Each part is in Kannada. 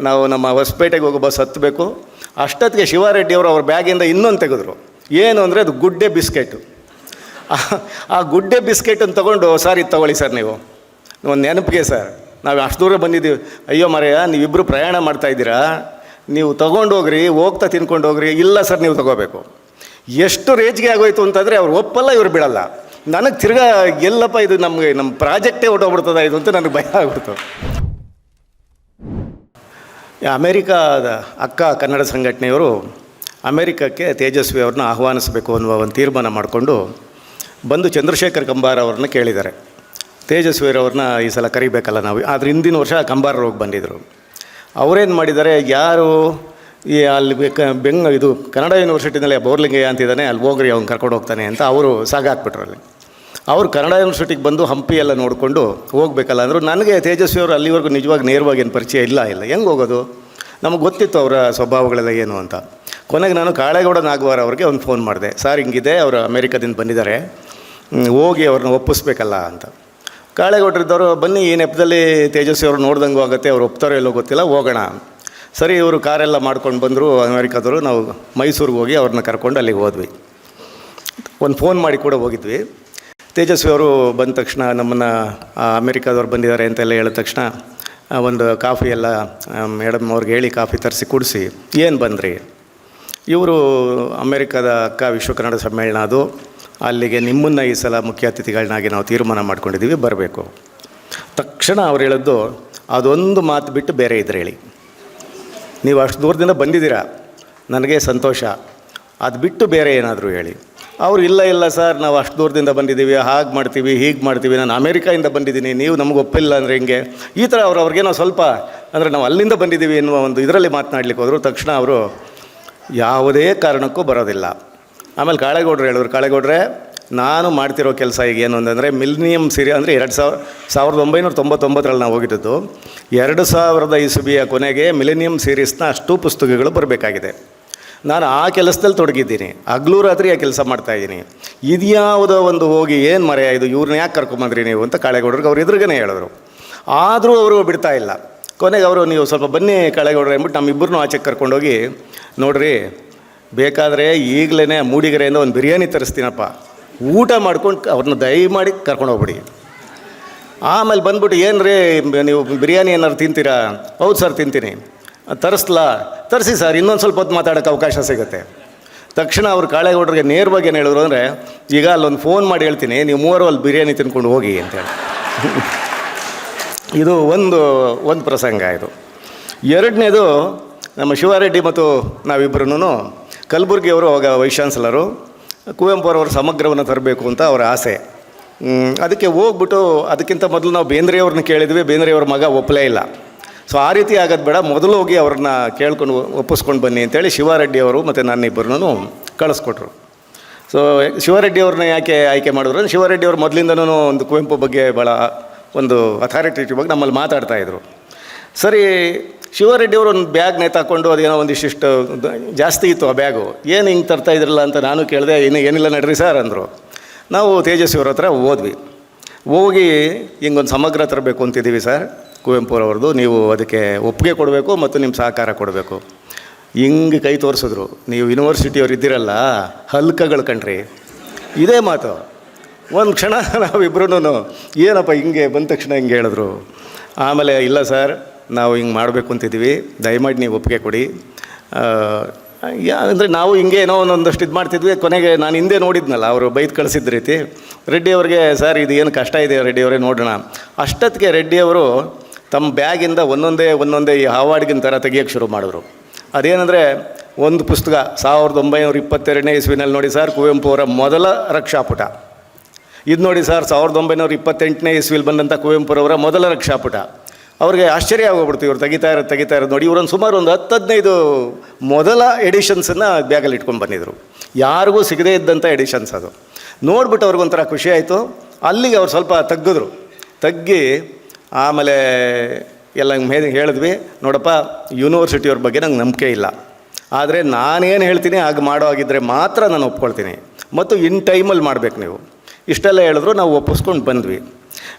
ನಾವು ನಮ್ಮ ಹೊಸಪೇಟೆಗೆ ಹೋಗೋ ಬಸ್ ಹತ್ತಬೇಕು. ಅಷ್ಟೊತ್ತಿಗೆ ಶಿವಾರೆಡ್ಡಿಯವರು ಅವ್ರ ಬ್ಯಾಗಿಂದ ಇನ್ನೊಂದು ತೆಗೆದ್ರು. ಏನು ಅಂದರೆ ಅದು ಗುಡ್ಡೆ ಬಿಸ್ಕೆಟು. ಆ- ಗುಡ್ಡೆ ಬಿಸ್ಕೆಟನ್ನು ತೊಗೊಂಡು, ಸರ್ ತೊಗೊಳ್ಳಿ ಸರ್ ನೀವು. ಒಂದು ನೆನಪಿಗೆ ಸರ್, ನಾವು ಅಷ್ಟು ದೂರ ಬಂದಿದ್ದೀವಿ. ಅಯ್ಯೋ ಮರೆಯ ನೀವಿಬ್ಬರು ಪ್ರಯಾಣ ಮಾಡ್ತಾ ಇದ್ದೀರಾ? ನೀವು ತೊಗೊಂಡು ಹೋಗ್ರಿ, ಹೋಗ್ತಾ ತಿನ್ಕೊಂಡು ಹೋಗ್ರಿ. ಇಲ್ಲ ಸರ್, ನೀವು ತೊಗೋಬೇಕು. ಎಷ್ಟು ರೇಜ್ಗೆ ಆಗೋಯ್ತು ಅಂತಂದರೆ ಅವ್ರು ಒಪ್ಪಲ್ಲ, ಇವ್ರು ಬಿಡಲ್ಲ. ನನಗೆ ತಿರ್ಗಾ, ಎಲ್ಲಪ್ಪ, ಇದು ನಮಗೆ ನಮ್ಮ ಪ್ರಾಜೆಕ್ಟೇ ಹೊಟ್ಟೋಗ್ಬಿಡ್ತದ ಇದು ಅಂತ ನನಗೆ ಭಯ ಆಗ್ಬಿಡ್ತು. ಅಮೇರಿಕಾದ ಅಕ್ಕ ಕನ್ನಡ ಸಂಘಟನೆಯವರು ಅಮೇರಿಕಕ್ಕೆ ತೇಜಸ್ವಿ ಅವ್ರನ್ನ ಆಹ್ವಾನಿಸಬೇಕು ಅನ್ನುವ ಒಂದು ತೀರ್ಮಾನ ಮಾಡಿಕೊಂಡು ಬಂದು ಚಂದ್ರಶೇಖರ್ ಕಂಬಾರ್ ಅವ್ರನ್ನ ಕೇಳಿದ್ದಾರೆ. ತೇಜಸ್ವಿಯವ್ರನ್ನ ಈ ಸಲ ಕರಿಬೇಕಲ್ಲ ನಾವು. ಆದರೆ ಹಿಂದಿನ ವರ್ಷ ಕಂಬಾರರು ಹೋಗಿ ಬಂದಿದ್ದರು ಅವರೇನು ಮಾಡಿದ್ದಾರೆ? ಯಾರು ಈ ಅಲ್ಲಿ ಬೆಂಗ ಇದು ಕನ್ನಡ ಯೂನಿವರ್ಸಿಟಿನಲ್ಲಿ ಬೋರ್ಲಿಂಗಯ್ಯ ಅಂತಿದ್ದಾನೆ, ಅಲ್ಲಿ ಹೋಗ್ರಿ, ಅವ್ನು ಕರ್ಕೊಂಡು ಹೋಗ್ತಾನೆ ಅಂತ ಅವರು ಸಾಗಾಕ್ಬಿಟ್ರು ಅಲ್ಲಿ. ಅವರು ಕನ್ನಡ ಯೂನಿವರ್ಸಿಟಿಗೆ ಬಂದು ಹಂಪಿ ಎಲ್ಲ ನೋಡಿಕೊಂಡು ಹೋಗಬೇಕಲ್ಲ ಅಂದರು, ನನಗೆ ತೇಜಸ್ವಿ ಅವರು ಅಲ್ಲಿವರೆಗೂ ನಿಜವಾಗಿ ನೇರವಾಗಿ ಏನು ಪರಿಚಯ ಇಲ್ಲ ಇಲ್ಲ. ಹೆಂಗೆ ಹೋಗೋದು? ನಮಗೆ ಗೊತ್ತಿತ್ತು ಅವರ ಸ್ವಭಾವಗಳೆಲ್ಲ ಏನು ಅಂತ. ಕೊನೆಗೆ ನಾನು ಕಾಳೇಗೌಡ ನಾಗವಾರ ಅವ್ರಿಗೆ ಒಂದು ಫೋನ್ ಮಾಡಿದೆ. ಸರ್, ಹಿಂಗಿದೆ, ಅವರು ಅಮೇರಿಕಾದಿಂದ ಬಂದಿದ್ದಾರೆ. ಹೋಗಿ ಅವ್ರನ್ನ ಒಪ್ಪಿಸ್ಬೇಕಲ್ಲ ಅಂತ. ಕಾಳೇಗೌಡರಿದ್ದವರು, ಬನ್ನಿ, ಈ ನೆಪದಲ್ಲಿ ತೇಜಸ್ವಿ ಅವರು ನೋಡ್ದಂಗೂ ಆಗುತ್ತೆ, ಅವ್ರು ಒಪ್ತಾರೋ ಎಲ್ಲೋ ಗೊತ್ತಿಲ್ಲ, ಹೋಗೋಣ. ಸರಿ, ಇವರು ಕಾರೆಲ್ಲ ಮಾಡ್ಕೊಂಡು ಬಂದರು ಅಮೇರಿಕಾದವರು, ನಾವು ಮೈಸೂರಿಗೆ ಹೋಗಿ ಅವ್ರನ್ನ ಕರ್ಕೊಂಡು ಅಲ್ಲಿಗೆ ಹೋದ್ವಿ. ಒಂದು ಫೋನ್ ಮಾಡಿ ಕೂಡ ಹೋಗಿದ್ವಿ. ತೇಜಸ್ವಿ ಅವರು ಬಂದ ತಕ್ಷಣ ನಮ್ಮನ್ನು ಅಮೇರಿಕಾದವ್ರು ಬಂದಿದ್ದಾರೆ ಅಂತೆಲ್ಲ ಹೇಳಿದ ತಕ್ಷಣ ಒಂದು ಕಾಫಿ ಎಲ್ಲ ಮೇಡಮ್ ಅವ್ರಿಗೆ ಹೇಳಿ ಕಾಫಿ ತರಿಸಿ ಕುಡಿಸಿ. ಏನು ಬಂದ್ರಿ? ಇವರು ಅಮೇರಿಕಾದ ಅಕ್ಕ ವಿಶ್ವ ಕನ್ನಡ ಸಮ್ಮೇಳನ ಅದು. ಅಲ್ಲಿಗೆ ನಿಮ್ಮನ್ನು ಈ ಸಲ ಮುಖ್ಯ ಅತಿಥಿಗಳನ್ನಾಗಿ ನಾವು ತೀರ್ಮಾನ ಮಾಡ್ಕೊಂಡಿದ್ದೀವಿ, ಬರಬೇಕು. ತಕ್ಷಣ ಅವ್ರು ಹೇಳಿದ್ದು ಅದೊಂದು ಮಾತು ಬಿಟ್ಟು ಬೇರೆ ಇದ್ರೆ ಹೇಳಿ. ನೀವು ಅಷ್ಟು ದೂರದಿಂದ ಬಂದಿದ್ದೀರಾ? ನನಗೆ ಸಂತೋಷ. ಅದು ಬಿಟ್ಟು ಬೇರೆ ಏನಾದರೂ ಹೇಳಿ. ಅವ್ರು, ಇಲ್ಲ ಇಲ್ಲ ಸರ್, ನಾವು ಅಷ್ಟು ದೂರದಿಂದ ಬಂದಿದ್ದೀವಿ, ಹಾಗೆ ಮಾಡ್ತೀವಿ, ಹೀಗೆ ಮಾಡ್ತೀವಿ, ನಾನು ಅಮೇರಿಕಾಯಿಂದ ಬಂದಿದ್ದೀನಿ, ನೀವು ನಮಗೆ ಒಪ್ಪಿಲ್ಲ ಅಂದರೆ ಹಿಂಗೆ? ಈ ಥರ ಅವ್ರು, ಅವ್ರಿಗೆ ನಾವು ಸ್ವಲ್ಪ, ಅಂದರೆ ನಾವು ಅಲ್ಲಿಂದ ಬಂದಿದ್ದೀವಿ ಎನ್ನುವ ಒಂದು ಇದರಲ್ಲಿ ಮಾತನಾಡಲಿಕ್ಕೆ ಹೋದರು, ತಕ್ಷಣ ಅವರು, ಯಾವುದೇ ಕಾರಣಕ್ಕೂ ಬರೋದಿಲ್ಲ. ಆಮೇಲೆ ಕಾಳೆಗೌಡ್ರು ಹೇಳಿದ್ರು, ಕಾಳೆಗೌಡ್ರೆ, ನಾನು ಮಾಡ್ತಿರೋ ಕೆಲಸ ಈಗ ಏನು ಅಂತಂದರೆ, ಮಿಲ್ನಿಯಂ ಸಿರಿ ಅಂದರೆ ಎರಡು ಸಾವಿರ, ಸಾವಿರದ ಒಂಬೈನೂರ ತೊಂಬತ್ತೊಂಬತ್ತರಲ್ಲಿ ನಾವು ಹೋಗಿದ್ದದ್ದು, ಎರಡು ಸಾವಿರದ ಇಸುಬಿಯ ಕೊನೆಗೆ ಮಿಲೇನಿಯಂ ಸೀರೀಸ್ನ ಅಷ್ಟು ಪುಸ್ತಕಗಳು ಬರಬೇಕಾಗಿದೆ. ನಾನು ಆ ಕೆಲಸದಲ್ಲಿ ತೊಡಗಿದ್ದೀನಿ. ಹಗ್ಲು ರಾತ್ರಿ ಆ ಕೆಲಸ ಮಾಡ್ತಾಯಿದ್ದೀನಿ ಇದ್ಯಾವುದೋ ಒಂದು ಹೋಗಿ, ಏನು ಮರೆಯ ಇದು ಇವ್ರನ್ನ ಯಾಕೆ ಕರ್ಕೊಂಬಂದ್ರಿ ನೀವು? ಅಂತ ಕಾಳೆಗೌಡರಿಗೆ ಅವ್ರು ಎದುರುಗನೇ ಹೇಳಿದ್ರು. ಆದರೂ ಅವರು ಬಿಡ್ತಾ ಇಲ್ಲ. ಕೊನೆಗೆ ಅವರು, ನೀವು ಸ್ವಲ್ಪ ಬನ್ನಿ ಕಾಳೆಗೌಡ್ರೆ ಅಂದ್ಬಿಟ್ಟು ನಮ್ಮಿಬ್ಬರನ್ನೂ ಆಚೆಗೆ ಕರ್ಕೊಂಡೋಗಿ, ನೋಡ್ರಿ, ಬೇಕಾದರೆ ಈಗಲೇ ಮೂಡಿಗೆರೆಯಿಂದ ಒಂದು ಬಿರಿಯಾನಿ ತರಿಸ್ತೀನಪ್ಪ. ಊಟ ಮಾಡ್ಕೊಂಡು ಅವ್ರನ್ನ ದಯಮಾಡಿ ಕರ್ಕೊಂಡು ಹೋಗ್ಬಿಡಿ ಆಮೇಲೆ ಬಂದ್ಬಿಟ್ಟು ಏನು ರೀ ನೀವು ಬಿರಿಯಾನಿ ಏನಾದ್ರು ತಿಂತೀರಾ? ಹೌದು ಸರ್, ತಿಂತೀನಿ. ತರಿಸ್ಲಾ? ತರಿಸಿ ಸರ್, ಇನ್ನೊಂದು ಸ್ವಲ್ಪ ಹೊತ್ತು ಮಾತಾಡೋಕ್ಕೆ ಅವಕಾಶ ಸಿಗುತ್ತೆ. ತಕ್ಷಣ ಅವ್ರು ಕಾಳೆಗೌಡರಿಗೆ ನೇರವಾಗಿ ಏನು ಹೇಳಿದ್ರು ಅಂದರೆ, ಈಗ ಅಲ್ಲೊಂದು ಫೋನ್ ಮಾಡಿ ಹೇಳ್ತೀನಿ, ನೀವು ಮೂವರು ಅಲ್ಲಿ ಬಿರಿಯಾನಿ ತಿನ್ಕೊಂಡು ಹೋಗಿ ಅಂತೇಳಿ ಇದು ಒಂದು ಒಂದು ಪ್ರಸಂಗ ಇದು. ಎರಡನೇದು, ನಮ್ಮ ಶಿವಾರೆಡ್ಡಿ ಮತ್ತು ನಾವಿಬ್ಬರೂ ಕಲಬುರ್ಗಿಯವರು ಅವಾಗ ವೈಸ್ ಚಾನ್ಸಲರು ಕುವೆಂಪು ಅವರವ್ರ ಸಮಗ್ರವನ್ನು ತರಬೇಕು ಅಂತ ಅವರ ಆಸೆ. ಅದಕ್ಕೆ ಹೋಗ್ಬಿಟ್ಟು ಅದಕ್ಕಿಂತ ಮೊದಲು ನಾವು ಬೇಂದ್ರೆಯವ್ರನ್ನ ಕೇಳಿದ್ವಿ, ಬೇಂದ್ರೆಯವ್ರ ಮಗ ಒಪ್ಪಲೇ ಇಲ್ಲ. ಸೊ ಆ ರೀತಿ ಆಗೋದು ಬೇಡ. ಮೊದಲು ಹೋಗಿ ಅವ್ರನ್ನ ಕೇಳ್ಕೊಂಡು ಒಪ್ಪಿಸ್ಕೊಂಡು ಬನ್ನಿ ಅಂತೇಳಿ ಶಿವಾರೆಡ್ಡಿ ಅವರು ಮತ್ತು ನನ್ನಿಬ್ಬರನ್ನೂ ಕಳಿಸ್ಕೊಟ್ರು. ಸೊ ಶಿವರೆಡ್ಡಿ ಅವ್ರನ್ನ ಯಾಕೆ ಆಯ್ಕೆ ಮಾಡಿದ್ರು ಶಿವರೆಡ್ಡಿ ಅವರು ಮೊದಲಿಂದನೂ ಒಂದು ಕುವೆಂಪು ಬಗ್ಗೆ ಭಾಳ ಒಂದು ಅಥಾರಿಟೇಟಿವ್ ಬಗ್ಗೆ ನಮ್ಮಲ್ಲಿ ಮಾತಾಡ್ತಾಯಿದ್ರು ಸರಿ, ಶಿವರೆಡ್ಡಿ ಅವರು ಒಂದು ಬ್ಯಾಗ್ ನೇತಾಕೊಂಡು ಅದೇನೋ ಒಂದಿಷ್ಟು ಜಾಸ್ತಿ ಇತ್ತು ಆ ಬ್ಯಾಗು. ಏನು ಹಿಂಗೆ ತರ್ತಾ ಇದ್ರಲ್ಲ ಅಂತ ನಾನು ಕೇಳಿದೆ, ಇನ್ನು ಏನಿಲ್ಲ ನಡ್ರಿ ಸರ್ ಅಂದರು. ನಾವು ತೇಜಸ್ವಿ ಅವ್ರ ಹತ್ರ ಹೋದ್ವಿ. ಹೋಗಿ ಹಿಂಗೊಂದು ಸಮಗ್ರ ತರಬೇಕು ಅಂತಿದ್ದೀವಿ ಸರ್. ಕುವೆಂಪುರವ್ರದ್ದು, ನೀವು ಅದಕ್ಕೆ ಒಪ್ಪಿಗೆ ಕೊಡಬೇಕು ಮತ್ತು ನಿಮ್ಮ ಸಹಕಾರ ಕೊಡಬೇಕು. ಹಿಂಗೆ ಕೈ ತೋರಿಸಿದ್ರು. ನೀವು ಯೂನಿವರ್ಸಿಟಿಯವ್ರು ಇದ್ದೀರಲ್ಲ, ಹಲ್ಕಗಳು ಕಣ್ರಿ. ಇದೇ ಮಾತು. ಒಂದು ಕ್ಷಣ ನಾವಿಬ್ರು ಏನಪ್ಪ ಹಿಂಗೆ? ಬಂದ ತಕ್ಷಣ ಹಿಂಗೆ ಹೇಳಿದ್ರು. ಆಮೇಲೆ, ಇಲ್ಲ ಸರ್, ನಾವು ಹಿಂಗೆ ಮಾಡಬೇಕು ಅಂತಿದ್ದೀವಿ. ದಯಮಾಡಿ ನೀವು ಒಪ್ಪಿಗೆ ಕೊಡಿ. ಅಂದರೆ ನಾವು ಹಿಂಗೆ ಏನೋ ಒಂದೊಂದಷ್ಟು ಇದು ಮಾಡ್ತಿದ್ವಿ. ಕೊನೆಗೆ ನಾನು ಹಿಂದೆ ನೋಡಿದ್ನಲ್ಲ, ಅವರು ಬೈದು ಕಳಿಸಿದ ರೀತಿ. ರೆಡ್ಡಿ ಅವ್ರಿಗೆ, ಸರ್ ಇದು ಏನು ಕಷ್ಟ ಇದೆ ರೆಡ್ಡಿಯವರೇ ನೋಡೋಣ. ಅಷ್ಟೊತ್ತಿಗೆ ರೆಡ್ಡಿ ಅವರು ತಮ್ಮ ಬ್ಯಾಗಿಂದ ಒಂದೊಂದೇ ಒಂದೊಂದೇ ಈ ಹಾವಾಡಿಗಿನ ಥರ ತೆಗಿಯೋಕ್ಕೆ ಶುರು ಮಾಡಿದ್ರು. ಅದೇನೆಂದರೆ, ಒಂದು ಪುಸ್ತಕ ಸಾವಿರದ ಒಂಬೈನೂರ ಇಪ್ಪತ್ತೆರಡನೇ ಇಸ್ವಿನಲ್ಲಿ ನೋಡಿ ಸರ್, ಕುವೆಂಪು ಅವರ ಮೊದಲ ರಕ್ಷಾಪುಟ. ಇದು ನೋಡಿ ಸರ್, ಸಾವಿರದ ಒಂಬೈನೂರ ಇಪ್ಪತ್ತೆಂಟನೇ ಇಸ್ವಿಲಿ ಬಂದಂಥ ಕುವೆಂಪುರವರ ಮೊದಲ ರಕ್ಷಾಪುಟ. ಅವ್ರಿಗೆ ಆಶ್ಚರ್ಯ ಆಗೋಗ್ಬಿಡ್ತು, ಇವ್ರು ತೆಗಿತಾ ಇರೋದು ತೆಗಿತಾ ಇರೋದು. ನೋಡಿ, ಇವರೊಂದು ಸುಮಾರು ಒಂದು ಹತ್ತು ಹದಿನೈದು ಮೊದಲ ಎಡಿಷನ್ಸನ್ನು ಬ್ಯಾಗಲ್ಲಿ ಇಟ್ಕೊಂಡು ಬಂದಿದ್ರು. ಯಾರಿಗೂ ಸಿಗದೇ ಇದ್ದಂಥ ಎಡಿಷನ್ಸ್ ಅದು. ನೋಡ್ಬಿಟ್ಟು ಅವ್ರಿಗೊಂಥರ ಖುಷಿ ಆಯಿತು. ಅಲ್ಲಿಗೆ ಅವ್ರು ಸ್ವಲ್ಪ ತಗ್ಗಿದ್ರು. ತಗ್ಗಿ ಆಮೇಲೆ ಎಲ್ಲ ಮೇಲೆ ಹೇಳಿದ್ವಿ. ನೋಡಪ್ಪ ಯೂನಿವರ್ಸಿಟಿಯವ್ರ ಬಗ್ಗೆ ನಂಗೆ ನಂಬಿಕೆ ಇಲ್ಲ. ಆದರೆ ನಾನೇನು ಹೇಳ್ತೀನಿ, ಹಾಗೆ ಮಾಡೋ ಆಗಿದ್ದರೆ ಮಾತ್ರ ನಾನು ಒಪ್ಕೊಳ್ತೀನಿ. ಮತ್ತು ಇನ್ ಟೈಮಲ್ಲಿ ಮಾಡಬೇಕು ನೀವು. ಇಷ್ಟೆಲ್ಲ ಹೇಳಿದ್ರು ನಾವು ಒಪ್ಪಿಸ್ಕೊಂಡು ಬಂದ್ವಿ.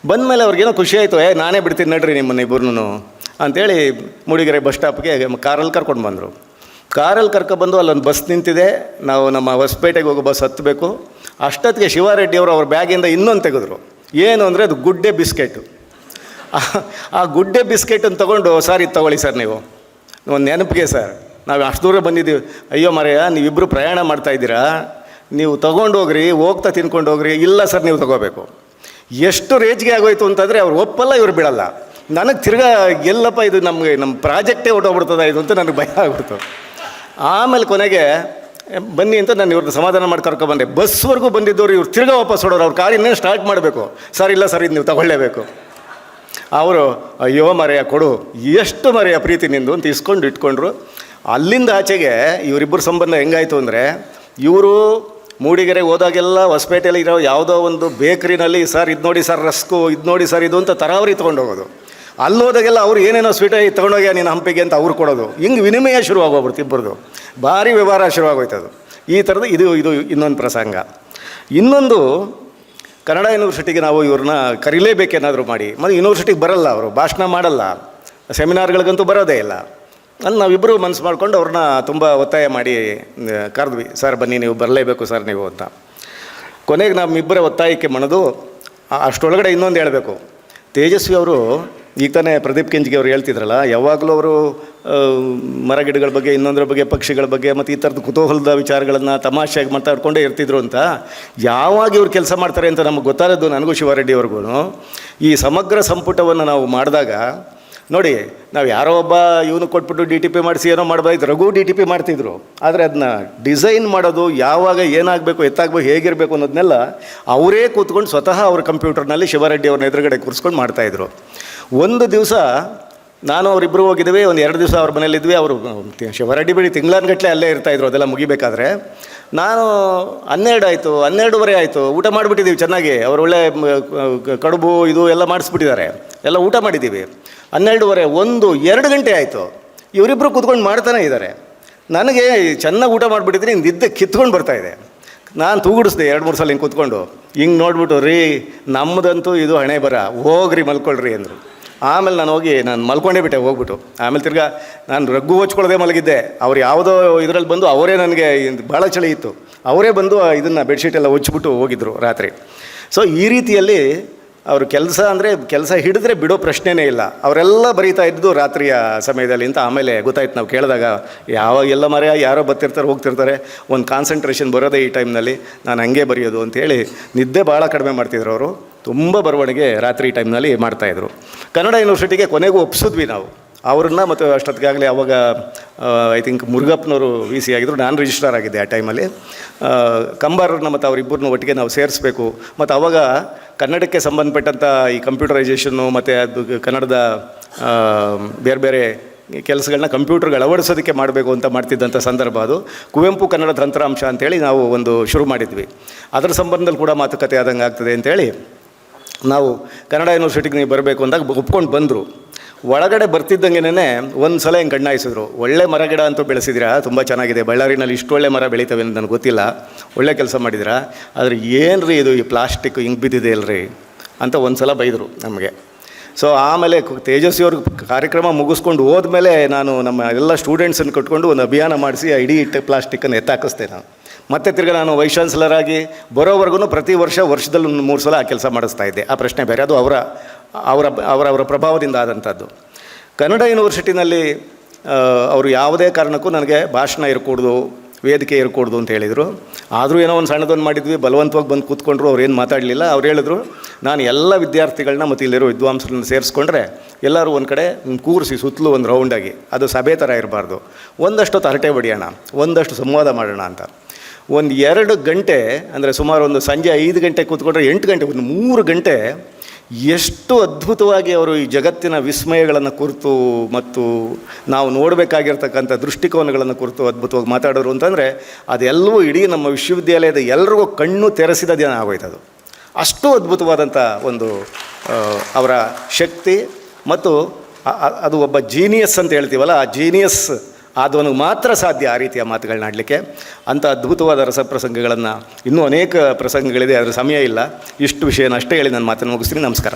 ಬಂದಮೇಲೆ ಅವ್ರಿಗೇನೋ ಖುಷಿ ಆಯಿತು, ಏ, ನಾನೇ ಬಿಡ್ತೀನಿ ನಡ್ರಿ ನಿಮ್ಮನ್ನ ಇಬ್ಬರನ್ನೂ ಅಂಥೇಳಿ ಮೂಡಿಗೆರೆ ಬಸ್ ಸ್ಟಾಪ್ಗೆ ಕಾರಲ್ಲಿ ಕರ್ಕೊಂಡು ಬಂದರು. ಕಾರಲ್ಲಿ ಕರ್ಕೊಬಂದು ಅಲ್ಲೊಂದು ಬಸ್ ನಿಂತಿದೆ. ನಾವು ನಮ್ಮ ಹೊಸಪೇಟೆಗೆ ಹೋಗೋ ಬಸ್ ಹತ್ತಬೇಕು ಅಷ್ಟೊತ್ತಿಗೆ ಶಿವಾರೆಡ್ಡಿಯವರು ಅವ್ರ ಬ್ಯಾಗಿಂದ ಇನ್ನೊಂದು ತೆಗೆದ್ರು. ಏನು ಅಂದರೆ ಅದು ಗುಡ್ಡೆ ಬಿಸ್ಕೆಟು. ಆ- ಗುಡ್ಡೆ ಬಿಸ್ಕೆಟನ್ನು ತೊಗೊಂಡು, ಸರ್, ಇದು ತೊಗೊಳ್ಳಿ ಸರ್ ನೀವು. ಒಂದು ನೆನಪಿಗೆ ಸರ್, ನಾವು ಅಷ್ಟು ದೂರ ಬಂದಿದ್ದೀವಿ. ಅಯ್ಯೋ ಮರೆಯ ನೀವಿಬ್ಬರು ಪ್ರಯಾಣ ಮಾಡ್ತಾ ಇದ್ದೀರಾ? ನೀವು ತೊಗೊಂಡು ಹೋಗ್ರಿ, ಹೋಗ್ತಾ ತಿನ್ಕೊಂಡು ಹೋಗ್ರಿ. ಇಲ್ಲ ಸರ್, ನೀವು ತೊಗೋಬೇಕು. ಎಷ್ಟು ರೇಜ್ಗೆ ಆಗೋಯ್ತು ಅಂತಂದರೆ ಅವ್ರು ಒಪ್ಪಲ್ಲ, ಇವ್ರು ಬಿಡಲ್ಲ. ನನಗೆ ತಿರ್ಗಾ, ಎಲ್ಲಪ್ಪ, ಇದು ನಮಗೆ ನಮ್ಮ ಪ್ರಾಜೆಕ್ಟೇ ಹೊಟ್ಟೋಗ್ಬಿಡ್ತದ ಇದು ಅಂತ ನನಗೆ ಭಯ ಆಗ್ಬಿಡ್ತು. ಆಮೇಲೆ ಕೊನೆಗೆ, ಬನ್ನಿ ಅಂತ ನಾನು ಇವ್ರದ್ದು ಸಮಾಧಾನ ಮಾಡಿ ಕರ್ಕೊಬಂದೆ ಬಸ್ವರೆಗೂ ಬಂದಿದ್ದವ್ರು ಇವ್ರು ತಿರ್ಗಾ ವಾಪಸ್ ಹೊಡೋರು ಅವ್ರ ಕಾರ್ ಇನ್ನೇನು ಸ್ಟಾರ್ಟ್ ಮಾಡಬೇಕು. ಸರ್, ಇಲ್ಲ ಸರ್, ಇದು ನೀವು ತಗೊಳ್ಳೇಬೇಕು. ಅವರು, ಅಯ್ಯೋ ಮರೆಯ ಕೊಡು. ಎಷ್ಟು ಮರೆಯ ಪ್ರೀತಿ ನಿಂದು? ಅಂತ ಇಸ್ಕೊಂಡು ಇಟ್ಕೊಂಡ್ರು. ಅಲ್ಲಿಂದ ಆಚೆಗೆ ಇವರಿಬ್ಬರ ಸಂಬಂಧ ಹೆಂಗಾಯಿತು ಅಂದರೆ, ಇವರು ಮೂಡಿಗೆರೆ ಹೋದಾಗೆಲ್ಲ ಹೊಸಪೇಟೆಯಲ್ಲಿ ಇರೋ ಯಾವುದೋ ಒಂದು ಬೇಕ್ರಿನಲ್ಲಿ, ಸರ್, ಇದು ನೋಡಿ ಸರ್, ರಸ್ಕು, ಇದು ನೋಡಿ ಸರ್, ಇದು ಅಂತ ತರಾವರಿ ತೊಗೊಂಡೋಗೋದು. ಅಲ್ಲಿ ಹೋದಾಗೆಲ್ಲ ಅವ್ರು ಏನೇನೋ ಸ್ವೀಟ ತೊಗೊಂಡೋಗ್ಯ ನಿನ್ನ ಹಂಪಿಗೆ ಅಂತ ಅವ್ರು ಕೊಡೋದು. ಹಿಂಗೆ ವಿನಿಮಯ ಶುರುವಾಗೋಗ್ಬಿಡ್ತು ಇಬ್ಬರದು. ಭಾರಿ ವ್ಯವಹಾರ ಶುರುವಾಗೋಯ್ತು ಅದು ಈ ಥರದ್ದು ಇದು ಇದು ಇನ್ನೊಂದು ಪ್ರಸಂಗ. ಇನ್ನೊಂದು ಕನ್ನಡ ಯೂನಿವರ್ಸಿಟಿಗೆ ನಾವು ಇವ್ರನ್ನ ಕರೀಲೇಬೇಕೇನಾದರೂ ಮಾಡಿ. ಮತ್ತು ಯೂನಿವರ್ಸಿಟಿಗೆ ಬರಲ್ಲ ಅವರು, ಭಾಷಣ ಮಾಡಲ್ಲ. ಸೆಮಿನಾರ್ಗಳಿಗಂತೂ ಬರೋದೇ ಇಲ್ಲ. ಅಲ್ಲಿ ನಾವಿಬ್ಬರು ಮನಸ್ಸು ಮಾಡ್ಕೊಂಡು ಅವ್ರನ್ನ ತುಂಬ ಒತ್ತಾಯ ಮಾಡಿ ಕರೆದ್ವಿ, ಸರ್ ಬನ್ನಿ, ನೀವು ಬರಲೇಬೇಕು ಸರ್ ನೀವು ಅಂತ. ಕೊನೆಗೆ ನಮ್ಮಿಬ್ಬರ ಒತ್ತಾಯಕ್ಕೆ ಮಣದು ಅಷ್ಟರೊಳಗಡೆ ಇನ್ನೊಂದು ಹೇಳಬೇಕು. ತೇಜಸ್ವಿ ಅವರು ಈಗ ತಾನೇ ಪ್ರದೀಪ್ ಕೆಂಜಿಗೆ ಅವರು ಹೇಳ್ತಿದ್ರಲ್ಲ, ಯಾವಾಗಲೂ ಅವರು ಮರಗಿಡಗಳ ಬಗ್ಗೆ, ಇನ್ನೊಂದರ ಬಗ್ಗೆ, ಪಕ್ಷಿಗಳ ಬಗ್ಗೆ, ಮತ್ತು ಈ ಥರದ ಕುತೂಹಲದ ವಿಚಾರಗಳನ್ನು ತಮಾಷೆಯಾಗಿ ಮಾತಾಡಿಕೊಂಡೇ ಇರ್ತಿದ್ರು ಅಂತ, ಯಾವಾಗ ಇವ್ರು ಕೆಲಸ ಮಾಡ್ತಾರೆ ಅಂತ ನಮಗೆ ಗೊತ್ತಾದದ್ದು ನನಗೂ ಶಿವಾರೆಡ್ಡಿ ಅವ್ರಿಗೂ ಈ ಸಮಗ್ರ ಸಂಪುಟವನ್ನು ನಾವು ಮಾಡಿದಾಗ ನೋಡಿ, ನಾವು ಯಾರೋ ಒಬ್ಬ ಇವನು ಕೊಟ್ಬಿಟ್ಟು ಡಿ ಟಿ ಪಿ ಮಾಡಿಸಿ ಏನೋ ಮಾಡ್ಬೋದಾಯ್ತು ರಘು ಡಿ ಟಿ ಪಿ ಮಾಡ್ತಿದ್ರು. ಆದರೆ ಅದನ್ನ ಡಿಸೈನ್ ಮಾಡೋದು ಯಾವಾಗ ಏನಾಗಬೇಕು, ಎತ್ತಾಗಬೇಕು, ಹೇಗಿರಬೇಕು ಅನ್ನೋದನ್ನೆಲ್ಲ ಅವರೇ ಕೂತ್ಕೊಂಡು ಸ್ವತಃ ಅವ್ರ ಕಂಪ್ಯೂಟರ್ನಲ್ಲಿ ಶಿವರೆಡ್ಡಿ ಅವ್ರನ್ನ ಎದುರುಗಡೆ ಕೂರಿಸ್ಕೊಂಡು ಮಾಡ್ತಾಯಿದ್ರು. ಒಂದು ದಿವಸ ನಾನು ಅವರಿಬ್ಬರು ಹೋಗಿದ್ವಿ, ಒಂದು ಎರಡು ದಿವಸ ಅವ್ರ ಮನೇಲಿದ್ವಿ. ಅವರು ಶಿವರೆಡ್ಡಿ ಬಿಡಿ ತಿಂಗಳನ್ಗಟ್ಟಲೆ ಅಲ್ಲೇ ಇರ್ತಾಯಿದ್ರು. ಅದೆಲ್ಲ ಮುಗಿಬೇಕಾದ್ರೆ. ನಾನು ಹನ್ನೆರಡು ಆಯಿತು, ಹನ್ನೆರಡುವರೆ ಆಯಿತು. ಊಟ ಮಾಡಿಬಿಟ್ಟಿದ್ದೀವಿ ಚೆನ್ನಾಗಿ. ಅವರು ಒಳ್ಳೆ ಕಡುಬು ಇದು ಎಲ್ಲ ಮಾಡಿಸ್ಬಿಟ್ಟಿದ್ದಾರೆ. ಎಲ್ಲ ಊಟ ಮಾಡಿದ್ದೀವಿ. ಹನ್ನೆರಡುವರೆ, ಒಂದು, ಎರಡು ಗಂಟೆ ಆಯಿತು. ಇವರಿಬ್ಬರು ಕೂತ್ಕೊಂಡು ಮಾಡ್ತಾನೆ ಇದ್ದಾರೆ. ನನಗೆ ಚೆನ್ನಾಗಿ ಊಟ ಮಾಡಿಬಿಟ್ಟಿದ್ರೆ ಹಿಂಗೆ ನಿದ್ದೆ ಕಿತ್ಕೊಂಡು ಬರ್ತಾ ಇದೆ. ನಾನು ತೂಗುಡಿಸ್ದೆ ಎರಡು, ಮೂರು ಸಲ ಹಿಂಗೆ ಕೂತ್ಕೊಂಡು. ಹಿಂಗೆ ನೋಡ್ಬಿಟ್ಟು, ರೀ ನಮ್ಮದಂತೂ ಇದು ಹಣೆ ಬರ ಹೋಗ್ರಿ ಮಲ್ಕೊಳ್ರಿ ಅಂದರು. ಆಮೇಲೆ ನಾನು ಹೋಗಿ ನಾನು ಮಲ್ಕೊಂಡೇ ಬಿಟ್ಟೆ, ಹೋಗ್ಬಿಟ್ಟು. ಆಮೇಲೆ ತಿರ್ಗಾ ನಾನು ರಗ್ಗು ಹೊಚ್ಕೊಳ್ಳೋದೇ ಮಲಗಿದ್ದೆ. ಅವ್ರು ಯಾವುದೋ ಇದರಲ್ಲಿ ಬಂದು ಅವರೇ ನನಗೆ ಭಾಳ ಚಳಿ ಇತ್ತು. ಅವರೇ ಬಂದು ಇದನ್ನು ಬೆಡ್ಶೀಟೆಲ್ಲ ಹೊಚ್ಬಿಟ್ಟು ಹೋಗಿದ್ದರು ರಾತ್ರಿ. ಸೊ ಈ ರೀತಿಯಲ್ಲಿ ಅವರು ಕೆಲಸ ಅಂದರೆ ಕೆಲಸ ಹಿಡಿದ್ರೆ ಬಿಡೋ ಪ್ರಶ್ನೆನೇ ಇಲ್ಲ. ಅವರೆಲ್ಲ ಬರೀತಾ ಇದ್ದು ರಾತ್ರಿಯ ಸಮಯದಲ್ಲಿ ಅಂತ ಆಮೇಲೆ ಗೊತ್ತಾಯ್ತು ನಾವು ಕೇಳಿದಾಗ ಯಾವಾಗ ಎಲ್ಲ ಮರ, ಯಾರೋ ಬರ್ತಿರ್ತಾರೆ, ಹೋಗ್ತಿರ್ತಾರೆ, ಒಂದು ಕಾನ್ಸಂಟ್ರೇಷನ್ ಬರೋದೇ ಈ ಟೈಮ್ನಲ್ಲಿ ನಾನು ಹಂಗೆ ಬರೆಯೋದು ಅಂತೇಳಿ ನಿದ್ದೆ ಭಾಳ ಕಡಿಮೆ ಮಾಡ್ತಿದ್ರು ಅವರು. ತುಂಬ ಬರವಣಿಗೆ ರಾತ್ರಿ ಟೈಮ್ನಲ್ಲಿ ಮಾಡ್ತಾಯಿದ್ರು ಕನ್ನಡ ಯೂನಿವರ್ಸಿಟಿಗೆ ಕೊನೆಗೂ ಒಪ್ಸಿದ್ವಿ ನಾವು. ಅವ್ರನ್ನ ಮತ್ತು ಅಷ್ಟೊತ್ತಿಗಾಗಲೇ ಅವಾಗ ಐ ಥಿಂಕ್ ಮುರುಗಪ್ಪನವರು ವಿ ಸಿ ಆಗಿದ್ದರು ನಾನು ರಿಜಿಸ್ಟರ್ ಆಗಿದ್ದೆ ಆ ಟೈಮಲ್ಲಿ ಕಂಬಾರರನ್ನ ಮತ್ತು ಅವರಿಬ್ಬರನ್ನ ಒಟ್ಟಿಗೆ ನಾವು ಸೇರಿಸ್ಬೇಕು. ಮತ್ತು ಅವಾಗ ಕನ್ನಡಕ್ಕೆ ಸಂಬಂಧಪಟ್ಟಂಥ ಈ ಕಂಪ್ಯೂಟರೈಸೇಷನ್ನು ಮತ್ತು ಅದು ಕನ್ನಡದ ಬೇರೆ ಬೇರೆ ಕೆಲಸಗಳನ್ನ ಕಂಪ್ಯೂಟರ್ಗೆ ಅಳವಡಿಸೋದಕ್ಕೆ ಮಾಡಬೇಕು ಅಂತ ಮಾಡ್ತಿದ್ದಂಥ ಸಂದರ್ಭ ಅದು. ಕುವೆಂಪು ಕನ್ನಡ ತಂತ್ರಾಂಶ ಅಂತೇಳಿ ನಾವು ಒಂದು ಶುರು ಮಾಡಿದ್ವಿ. ಅದರ ಸಂಬಂಧದಲ್ಲಿ ಕೂಡ ಮಾತುಕತೆ ಆದಂಗೆ ಆಗ್ತದೆ ಅಂತೇಳಿ ನಾವು ಕನ್ನಡ ಯೂನಿವರ್ಸಿಟಿಗೆ ನೀವು ಬರಬೇಕು ಅಂದಾಗ ಒಪ್ಕೊಂಡು ಬಂದರು. ಒಳಗಡೆ ಬರ್ತಿದ್ದಂಗೆನೇ ಒಂದು ಸಲ ಹಿಂಗೆ ಕಣ್ಣಾಯಿಸಿದ್ರು. ಒಳ್ಳೆ ಮರ ಗಿಡ ಅಂತೂ ಬೆಳೆಸಿದಿರಾ? ತುಂಬ ಚೆನ್ನಾಗಿದೆ. ಬಳ್ಳಾರಿನಲ್ಲಿ ಇಷ್ಟು ಒಳ್ಳೆ ಮರ ಬೆಳೀತವೆ ಅಂತ ನನಗೆ ಗೊತ್ತಿಲ್ಲ. ಒಳ್ಳೆ ಕೆಲಸ ಮಾಡಿದಿರಾ? ಆದರೆ ಏನು ಇದು ಈ ಪ್ಲಾಸ್ಟಿಕ್ ಹಿಂಗೆ ಬಿದ್ದಿದೆ ಅಲ್ರಿ? ಅಂತ ಒಂದು ಸಲ ಬೈದರು ನಮಗೆ. ಸೊ ಆಮೇಲೆ ತೇಜಸ್ವಿ ಅವ್ರ ಕಾರ್ಯಕ್ರಮ ಮುಗಿಸ್ಕೊಂಡು ಹೋದ್ಮೇಲೆ ನಾನು ನಮ್ಮ ಎಲ್ಲ ಸ್ಟೂಡೆಂಟ್ಸನ್ನು ಕಟ್ಕೊಂಡು ಒಂದು ಅಭಿಯಾನ ಮಾಡಿಸಿ ಆ ಇಡೀ ಇಟ್ಟು ಪ್ಲಾಸ್ಟಿಕ್ಕನ್ನು ಎತ್ತಾಕಿಸ್ದೆ ನಾನು. ಮತ್ತೆ ತಿರ್ಗಿ ನಾನು ವೈಸ್ ಚಾನ್ಸಲರ್ ಆಗಿ ಬರೋವರೆಗೂ ಪ್ರತಿ ವರ್ಷ ವರ್ಷದಲ್ಲಿ ಮೂರು ಸಲ ಆ ಕೆಲಸ ಮಾಡಿಸ್ತಾ ಇದ್ದೆ. ಆ ಪ್ರಶ್ನೆ ಬೇರೆ, ಅದು ಅವರ ಅವರ ಅವರವರ ಅವರ ಪ್ರಭಾವದಿಂದ ಆದಂಥದ್ದು. ಕನ್ನಡ ಯೂನಿವರ್ಸಿಟಿನಲ್ಲಿ ಅವರು ಯಾವುದೇ ಕಾರಣಕ್ಕೂ ನನಗೆ ಭಾಷಣ ಇರಕೂಡ್ದು, ವೇದಿಕೆ ಇರಕೂಡ್ದು ಅಂತ ಹೇಳಿದರು. ಆದರೂ ಏನೋ ಒಂದು ಸಣ್ಣದೊಂದು ಮಾಡಿದ್ವಿ, ಬಲವಂತವಾಗಿ ಬಂದು ಕೂತ್ಕೊಂಡ್ರು, ಅವ್ರು ಏನು ಮಾತಾಡಲಿಲ್ಲ. ಅವ್ರು ಹೇಳಿದ್ರು, ನಾನು ಎಲ್ಲ ವಿದ್ಯಾರ್ಥಿಗಳನ್ನ ಮತ್ತು ಇಲ್ಲಿರೋ ವಿದ್ವಾಂಸರನ್ನ ಸೇರಿಸ್ಕೊಂಡ್ರೆ ಎಲ್ಲರೂ ಒಂದು ಕಡೆ ಕೂರಿಸಿ ಸುತ್ತಲೂ ಒಂದು ರೌಂಡಾಗಿ ಅದು ಸಭೆ ಥರ ಇರಬಾರ್ದು. ಒಂದಷ್ಟು ತರಟೆ ಬಡಿಯೋಣ ಒಂದಷ್ಟು ಸಂವಾದ ಮಾಡೋಣ ಅಂತ. ಒಂದು ಎರಡು ಗಂಟೆ, ಅಂದರೆ ಸುಮಾರು ಒಂದು ಸಂಜೆ ಐದು ಗಂಟೆ ಕೂತ್ಕೊಂಡ್ರೆ ಎಂಟು ಗಂಟೆ, ಒಂದು ಮೂರು ಗಂಟೆ ಎಷ್ಟು ಅದ್ಭುತವಾಗಿ ಅವರು ಈ ಜಗತ್ತಿನ ವಿಸ್ಮಯಗಳನ್ನು ಕುರಿತು ಮತ್ತು ನಾವು ನೋಡಬೇಕಾಗಿರ್ತಕ್ಕಂಥ ದೃಷ್ಟಿಕೋನಗಳನ್ನು ಕುರಿತು ಅದ್ಭುತವಾಗಿ ಮಾತಾಡೋರು ಅಂತಂದರೆ ಅದೆಲ್ಲವೂ ಇಡೀ ನಮ್ಮ ವಿಶ್ವವಿದ್ಯಾಲಯದ ಎಲ್ಲರಿಗೂ ಕಣ್ಣು ತೆರೆಸಿದ ದಿನ ಆಗೋಯ್ತು ಅದು ಅಷ್ಟು ಅದ್ಭುತವಾದಂಥ ಒಂದು ಅವರ ಶಕ್ತಿ ಮತ್ತು ಅದು ಒಬ್ಬ ಜೀನಿಯಸ್ ಅಂತ ಹೇಳ್ತೀವಲ್ಲ, ಆ ಜೀನಿಯಸ್ ಆದವನಿಗೆ ಮಾತ್ರ ಸಾಧ್ಯ ಆ ರೀತಿಯ ಮಾತುಗಳನ್ನ ಆಡಲಿಕ್ಕೆ. ಅಂಥ ಅದ್ಭುತವಾದ ರಸಪ್ರಸಂಗಗಳನ್ನು ಇನ್ನೂ ಅನೇಕ ಪ್ರಸಂಗಗಳಿದೆ ಅದರ ಸಮಯ ಇಲ್ಲ. ಇಷ್ಟು ವಿಷಯನ ಅಷ್ಟೇ ಹೇಳಿ ನನ್ನ ಮಾತನ್ನು ಮುಗಿಸ್ತೀನಿ. ನಮಸ್ಕಾರ.